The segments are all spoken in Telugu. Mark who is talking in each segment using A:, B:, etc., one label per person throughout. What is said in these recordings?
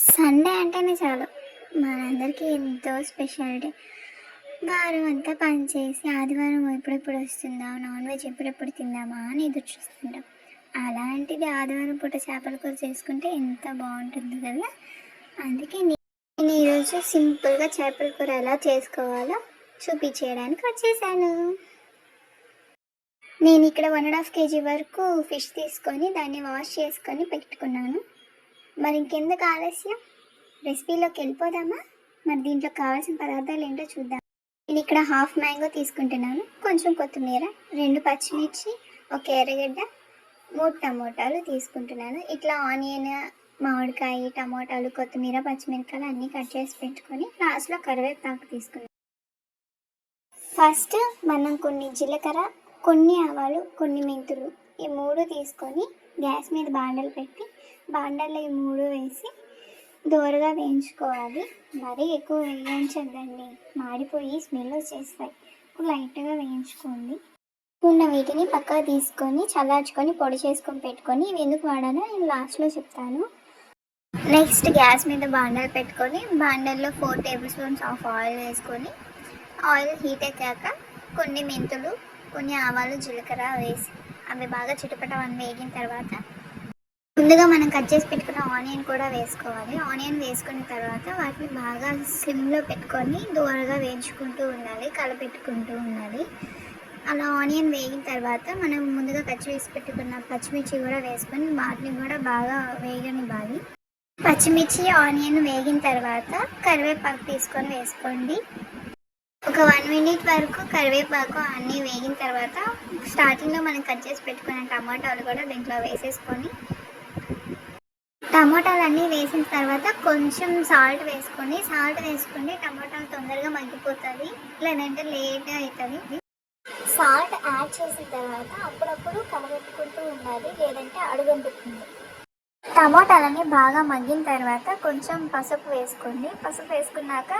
A: సండే అంటేనే చాలు. మనందరికీ ఎంతో స్పెషాలిటీ. వారం అంతా పని చేసి ఆదివారం ఎప్పుడెప్పుడు వస్తుందా? నాన్ వెజ్ ఎప్పుడెప్పుడు తిందామా అని ఎదురు చూస్తుంటాం. అలాంటిది ఆదివారం పూట చేపల కూర చేసుకుంటే ఎంత బాగుంటుంది కదా. అందుకే నేను ఈరోజు సింపుల్గా చేపల కూర ఎలా చేసుకోవాలో చూపించేయడానికి వచ్చేసాను. నేను ఇక్కడ వన్ అండ్ హాఫ్ కేజీ వరకు ఫిష్ తీసుకొని దాన్ని వాష్ చేసుకొని పెట్టుకున్నాను. మరి ఇంకెందుకు ఆలస్యం? రెసిపీలోకి వెళ్ళిపోదామా? మరి దీంట్లో కావాల్సిన పదార్థాలు ఏంటో చూద్దాం. నేను ఇక్కడ హాఫ్ మ్యాంగో తీసుకుంటున్నాను. కొంచెం కొత్తిమీర రెండు పచ్చిమిర్చి ఒక ఎర్రగడ్డ మూడు టమోటాలు తీసుకుంటున్నాను. ఇట్లా ఆనియన్ మామిడికాయ టమోటాలు కొత్తిమీర పచ్చిమిరపకాయలు అన్నీ కట్ చేసి పెట్టుకొని లాస్ట్లో కరివేపాకు తీసుకున్నాను. ఫస్ట్ మనం కొన్ని జీలకర్ర కొన్ని ఆవాలు కొన్ని మెంతులు ఈ మూడు తీసుకొని గ్యాస్ మీద బాండలు పెట్టి బాండల్లో ఈ మూడు వేసి దోరగా వేయించుకోవాలి. మరీ ఎక్కువ వేయించద్దండి. మాడిపోయి స్మెల్ వచ్చేస్తాయి. లైట్గా వేయించుకోండి. ఉన్న వీటిని పక్కకు తీసుకొని చల్లార్చుకొని పొడి చేసుకొని పెట్టుకొని ఇవి ఎందుకు వాడాలో నేను లాస్ట్లో చెప్తాను. నెక్స్ట్ గ్యాస్ మీద బాండలు పెట్టుకొని బాండల్లో four table spoons of oil వేసుకొని ఆయిల్ హీట్ ఎక్కాక కొన్ని మెంతులు కొన్ని ఆవాలు జీలకర్ర వేసి అవి బాగా చిటపటం వేగిన తర్వాత ముందుగా మనం కట్ చేసి పెట్టుకున్న ఆనియన్ కూడా వేసుకోవాలి. ఆనియన్ వేసుకున్న తర్వాత వాటిని బాగా స్లిమ్లో పెట్టుకొని దూరగా వేయించుకుంటూ ఉండాలి కలపెట్టుకుంటూ ఉండాలి. అలా ఆనియన్ వేగిన తర్వాత మనం ముందుగా కట్ చేసి పెట్టుకున్న పచ్చిమిర్చి కూడా వేసుకొని వాటిని కూడా బాగా వేగనివ్వాలి. పచ్చిమిర్చి ఆనియన్ వేగిన తర్వాత కరివేపాకు తీసుకొని వేసుకోండి. ఒక వన్ మినిట్ వరకు కరివేపాకు అన్నీ వేగిన తర్వాత స్టార్టింగ్లో మనం కట్ చేసి పెట్టుకున్న టమాటాలు కూడా దీంట్లో వేసేసుకొని టమాటాలు అన్నీ వేసిన తర్వాత కొంచెం సాల్ట్ వేసుకొని సాల్ట్ వేసుకుంటే టమాటాలు తొందరగా మగ్గిపోతుంది లేదంటే లేట్ అవుతుంది సాల్ట్ యాడ్ చేసిన తర్వాత అప్పుడప్పుడు కలబెట్టుకుంటూ ఉండాలి లేదంటే అడుగంటుతుంది టమాటాలని బాగా మగ్గిన తర్వాత కొంచెం పసుపు వేసుకోండి. పసుపు వేసుకున్నాక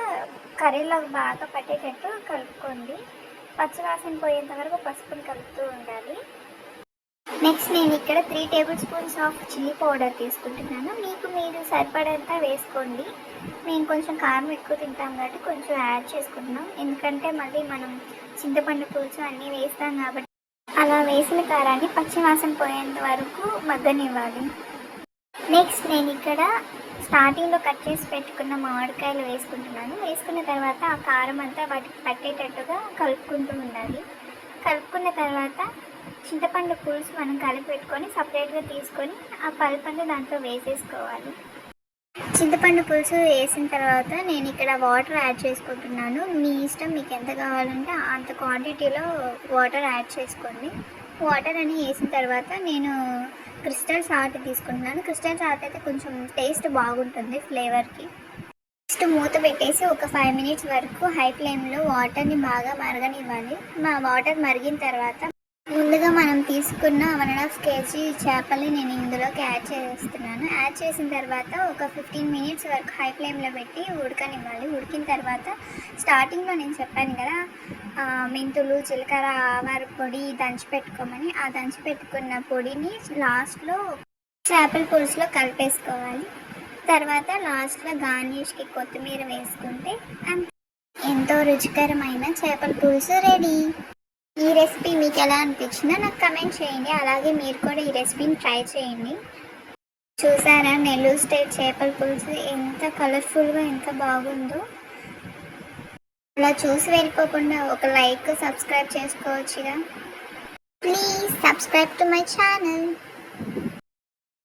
A: కర్రీలో బాగా పట్టేటట్టు కలుపుకోండి. పచ్చివాసన పోయేంత వరకు పసుపుని కలుపుతూ ఉండాలి. నెక్స్ట్ నేను ఇక్కడ three table spoons of chilli powder తీసుకుంటున్నాను. మీకు మీరు సరిపడేంత వేసుకోండి. నేను కొంచెం కారం ఎక్కువ తింటాం కాబట్టి కొంచెం యాడ్ చేసుకుంటున్నాం. ఎందుకంటే మళ్ళీ మనం చింతపండు పులుసు అన్నీ వేస్తాం కాబట్టి అలా వేసిన కారాన్ని పచ్చివాసన పోయేంత వరకు మగ్గనివ్వాలి. నెక్స్ట్ నేను ఇక్కడ స్టార్టింగ్లో కట్ చేసి పెట్టుకున్న మామిడికాయలు వేసుకుంటున్నాను. వేసుకున్న తర్వాత ఆ కారం అంతా వాటికి పట్టేటట్టుగా కలుపుకుంటూ ఉండాలి. కలుపుకున్న తర్వాత చింతపండు పులుసు మనం కలిపి పెట్టుకొని సపరేట్గా తీసుకొని ఆ పల్పండు దాంట్లో వేసేసుకోవాలి. చింతపండు పులుసు వేసిన తర్వాత నేను ఇక్కడ వాటర్ యాడ్ చేసుకుంటున్నాను. మీ ఇష్టం మీకు ఎంత కావాలంటే అంత క్వాంటిటీలో వాటర్ యాడ్ చేసుకోండి. వాటర్ అని వేసిన తర్వాత నేను క్రిస్టల్ సాల్ట్ తీసుకుంటున్నాను. క్రిస్టల్ సాల్ట్ అయితే కొంచెం టేస్ట్ బాగుంటుంది ఫ్లేవర్కి. నెక్స్ట్ మూత పెట్టేసి ఒక ఫైవ్ మినిట్స్ వరకు హై ఫ్లేమ్లో వాటర్ని బాగా మరగనివ్వాలి. మా వాటర్ మరిగిన తర్వాత ముందుగా మనం తీసుకున్న వన్ అండ్ హాఫ్ కేజీ చేపల్ని నేను ఇందులోకి యాడ్ చేస్తున్నాను. యాడ్ చేసిన తర్వాత ఒక ఫిఫ్టీన్ మినిట్స్ వరకు హై ఫ్లేమ్లో పెట్టి ఉడకనివ్వాలి. ఉడికిన తర్వాత స్టార్టింగ్లో నేను చెప్పాను కదా మెంతులు జీలకర్ర ఆవార పొడి దంచి పెట్టుకోమని. ఆ దంచి పెట్టుకున్న పొడిని లాస్ట్లో చేపల పులుసులో కలిపేసుకోవాలి. తర్వాత లాస్ట్లో గార్నిష్కి కొత్తిమీర వేసుకుంటే ఎంతో రుచికరమైన చేపల పులుసు రెడీ. ఈ రెసిపీ మీకు ఎలా అనిపించిందో నాకు కమెంట్ చేయండి. అలాగే మీరు కూడా ఈ రెసిపీని ట్రై చేయండి. చూసారా నెల్లూరు స్టేట్ చేపల పులుసు ఎంత కలర్ఫుల్గా ఎంత బాగుందో. అలా చూసి వెళ్ళిపోకుండా ఒక like subscribe చేసుకోవచ్చుగా. Please subscribe to my channel